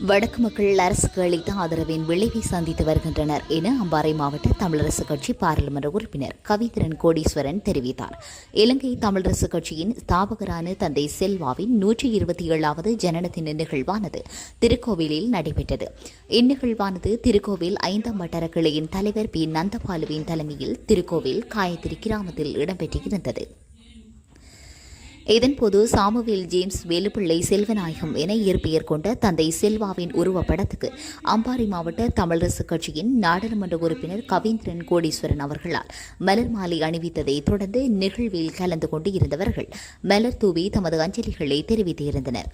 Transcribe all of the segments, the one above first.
வடக்கு மக்கள் அரசுக்கு அளித்த ஆதரவின் விளைவை சந்தித்து வருகின்றனர் என அம்பாறை மாவட்ட தமிழரசு கட்சி பாராளுமன்ற உறுப்பினர் கவிதரன் கோடீஸ்வரன் தெரிவித்தார். இலங்கை தமிழரசு கட்சியின் ஸ்தாபகரான தந்தை செல்வாவின் நூற்றி இருபத்தி ஏழாவது ஜனனத்தின் நிகழ்வானது திருக்கோவிலில் நடைபெற்றது. இந்நிகழ்வானது திருக்கோவில் ஐந்தாம் வட்டார கிளையின் தலைவர் பி. நந்தபாலுவின் தலைமையில் திருக்கோவில் காயத்திரி கிராமத்தில் இடம்பெற்றிருந்தது. இதன்போது சாமுவேல் ஜேம்ஸ் வேலுப்பிள்ளை செல்வநாயகம் என இயற்பெயர் கொண்ட தந்தை செல்வாவின் உருவப்படத்துக்கு அம்பாறை மாவட்ட தமிழரசு கட்சியின் நாடாளுமன்ற உறுப்பினர் கவீந்திரன் கோடீஸ்வரன் அவர்களால் மலர் மாலை அணிவித்ததை தொடர்ந்து நிகழ்வில் கலந்து கொண்டு இருந்தவர்கள் மலர் தூவி தமது அஞ்சலிகளை தெரிவித்திருந்தனர்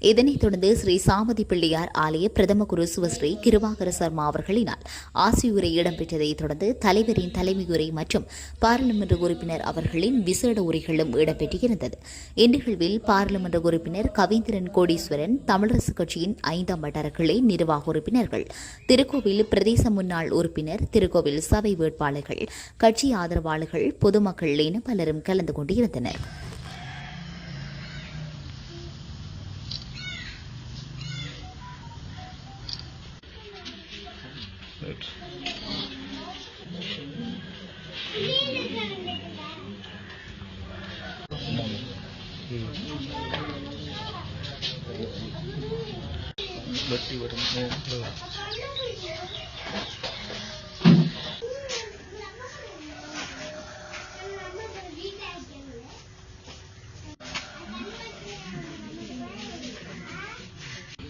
இதனைத் தொடர்ந்து ஸ்ரீ சாமதி பிள்ளையார் ஆலய பிரதம குரு சிவஸ்ரீ கிருவாகர சர்மா அவர்களினால் ஆசியுரை இடம்பெற்றதைத் தொடர்ந்து தலைவரின் தலைமையுரை மற்றும் பாராளுமன்ற உறுப்பினர் அவர்களின் விசேட உரைகளும் இடம்பெற்றிருந்தது. இந்நிகழ்வில் பாராளுமன்ற உறுப்பினர் கவீந்திரன் கோடீஸ்வரன் தமிழரசுக் கட்சியின் ஐந்தாம் வட்டார கிளை நிர்வாக உறுப்பினர்கள் திருக்கோவில் பிரதேச முன்னாள் உறுப்பினர் திருக்கோவில் சபை வேட்பாளர்கள் கட்சி ஆதரவாளர்கள் பொதுமக்கள் என பலரும் கலந்து கொண்டிருந்தனர். வெட்டி வரும்.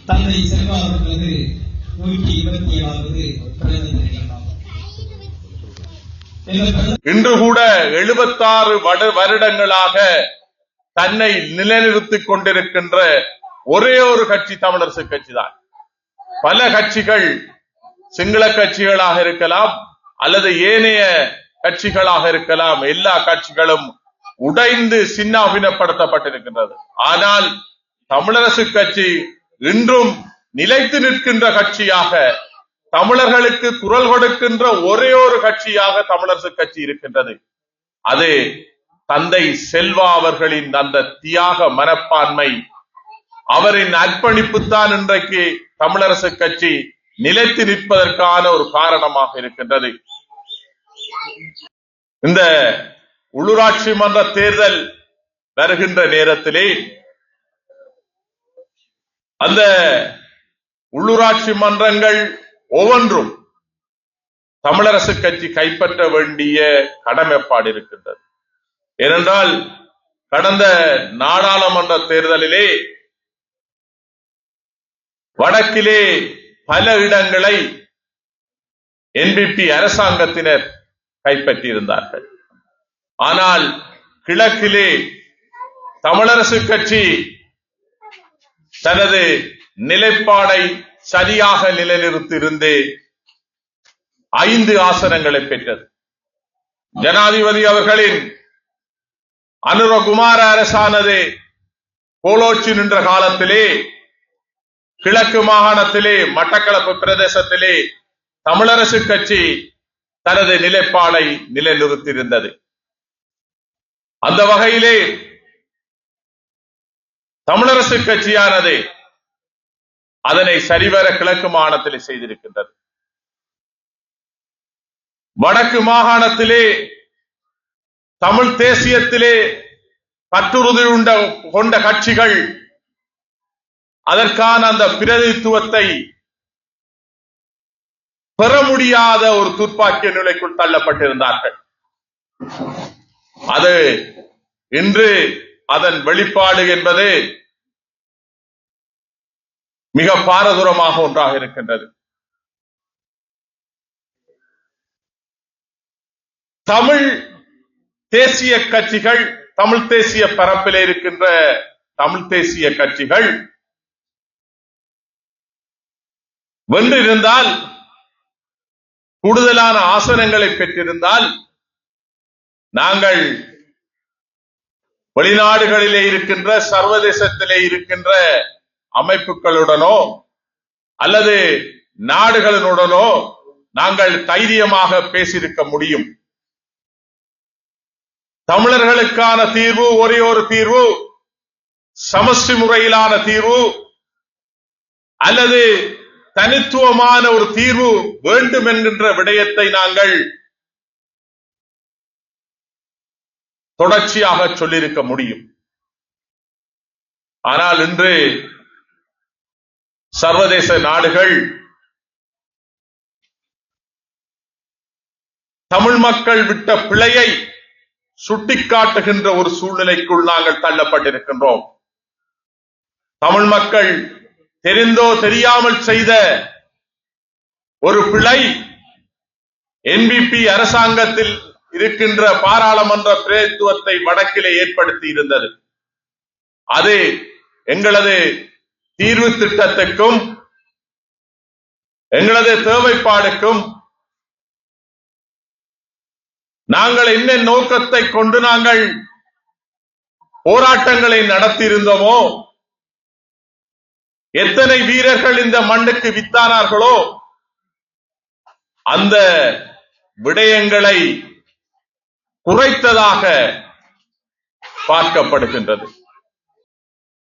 தந்தை செல்வா அவர்களது நூற்றி இருபத்தி ஏழாவது பிறந்த இன்று கூட எழுபத்தாறு வருடங்களாக தன்னை நிலைநிறுத்திக் கொண்டிருக்கின்ற ஒரே ஒரு கட்சி தமிழரசு கட்சி தான் பல கட்சிகள் சிங்கள கட்சிகளாக இருக்கலாம் அல்லது ஏனைய கட்சிகளாக இருக்கலாம் எல்லா கட்சிகளும் உடைந்து சின்னாபினப்படுத்தப்பட்டிருக்கின்றது ஆனால் தமிழரசு கட்சி இன்றும் நிலைத்து நிற்கின்ற கட்சியாக தமிழர்களுக்கு குரல் கொடுக்கின்ற ஒரே ஒரு கட்சியாக தமிழரசு கட்சி இருக்கின்றது. அது தந்தை செல்வா அவர்களின் அந்த தியாக மனப்பான்மை அவரின் அர்ப்பணிப்பு தான் இன்றைக்கு தமிழரசு கட்சி நிலைத்து நிற்பதற்கான ஒரு காரணமாக இருக்கின்றது. இந்த உள்ளூராட்சி மன்ற தேர்தல் வருகின்ற நேரத்திலே அந்த உள்ளூராட்சி மன்றங்கள் ஒவ்வொன்றும் தமிழரசு கட்சி கைப்பற்ற வேண்டிய கடமைப்பாடு இருக்கின்றது. ஏனென்றால் கடந்த நாடாளுமன்ற தேர்தலிலே வடக்கிலே பல இடங்களை என்பிபி அரசாங்கத்தினர் கைப்பற்றியிருந்தார்கள். ஆனால் கிழக்கிலே தமிழரசு கட்சி தனது நிலைப்பாடை சரியாக நிலைநிறுத்தியிருந்து ஐந்து ஆசனங்களை பெற்றது. ஜனாதிபதி அவர்களின் அனுரகுமார அரசானது கோலோச்சி நின்ற காலத்திலே கிழக்கு மாகாணத்திலே மட்டக்களப்பு பிரதேசத்திலே தமிழரசு கட்சி தனது நிலைப்பாடை நிலைநிறுத்தியிருந்தது. அந்த வகையிலே தமிழரசு கட்சியானது அதனை சரிவர கிழக்கு மாகாணத்திலே செய்திருக்கின்றது. வடக்கு மாகாணத்திலே தமிழ் தேசியத்திலே பற்றுறுதி உண்ட கொண்ட கட்சிகள் அதற்கான அந்த பிரதித்துவத்தை பெற முடியாத ஒரு துப்பாக்கிய நிலைக்குள் தள்ளப்பட்டிருந்தார்கள். அது இன்று அதன் வெளிப்பாடு என்பது மிக பாரதூரமாக ஒன்றாக இருக்கின்றது. தமிழ் தேசிய கட்சிகள் தமிழ் தேசிய பரப்பிலே இருக்கின்ற தமிழ் தேசிய கட்சிகள் வென்றிருந்தால் கூடுதலான ஆசனங்களை பெற்றிருந்தால் நாங்கள் வெளிநாடுகளிலே இருக்கின்ற சர்வதேசத்திலே இருக்கின்ற அமைப்புகளுடனோ அல்லது நாடுகளுடனோ நாங்கள் தைரியமாக பேசியிருக்க முடியும். தமிழர்களுக்கான தீர்வு ஒரே ஒரு தீர்வு சமஷ்டி முறையிலான தீர்வு அல்லது தனித்துவமான ஒரு தீர்வு வேண்டும் என்கின்ற விடயத்தை நாங்கள் தொடர்ச்சியாக சொல்லியிருக்க முடியும். ஆனால் இன்று சர்வதேச நாடுகள் தமிழ் மக்கள் விட்ட பிழையை சுட்டிக்காட்டுகின்ற ஒரு சூழ்நிலைக்குள் நாங்கள் தள்ளப்பட்டிருக்கின்றோம். தமிழ் மக்கள் தெரிந்தோ தெரியாமல் செய்த ஒரு பிழை என்பிபி அரசாங்கத்தில் இருக்கின்ற பாராளுமன்ற பிரதித்துவத்தை வடக்கிலே ஏற்படுத்தி இருந்தது. அது எங்களது தீர்வு திட்டத்துக்கும் எங்களது தேவைப்பாடுக்கும் நாங்கள் என்ன நோக்கத்தை கொண்டு நாங்கள் போராட்டங்களை நடத்தியிருந்தோமோ எத்தனை வீரர்கள் இந்த மண்ணுக்கு வித்தானார்களோ அந்த விடயங்களை குறைத்ததாக பார்க்கப்படுகின்றது.